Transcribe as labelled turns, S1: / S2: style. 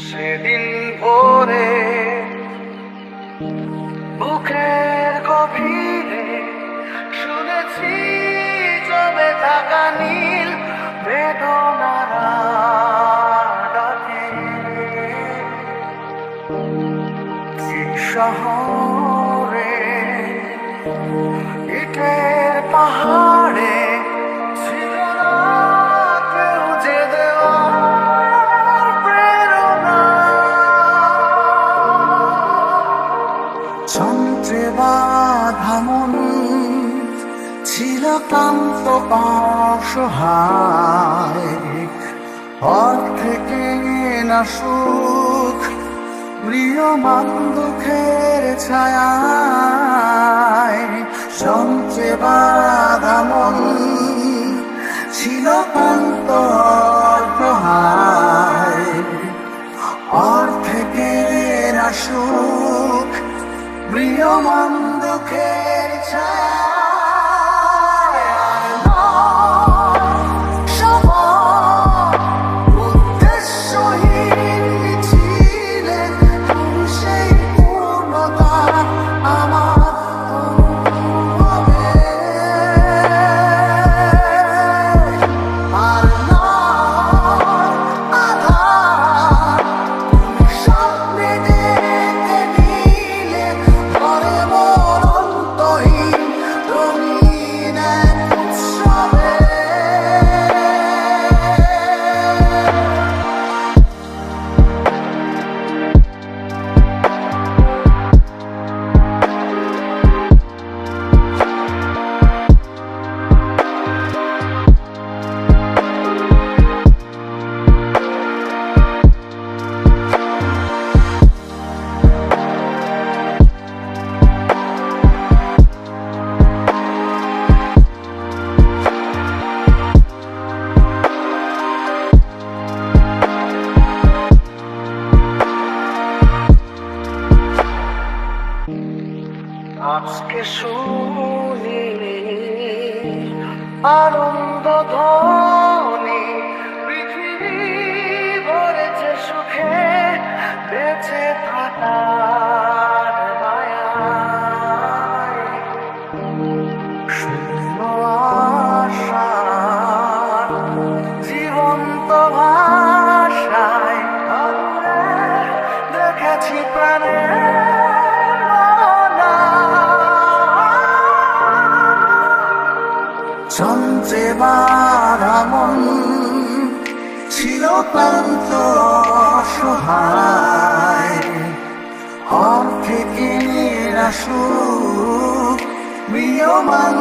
S1: সেদিন ভোরে বুকের গভীরে শুনেছি জমে থাকা নীল বেদনারা শহরে ইটের পাহাড় যন্ত্রে বাধামনি ছিল ক্লান্ত অসহায়। থেকে না সুখ প্রিয়মান দুঃখের ছায় যন্ত্রে বাধামনি ছিল ক্লান্ত মন দুঃখের ছায়া। আজকে শুনি আনন্দ ধর অক্লান্ত অসহায়। হর থেকে নিরাশ প্রিয়মান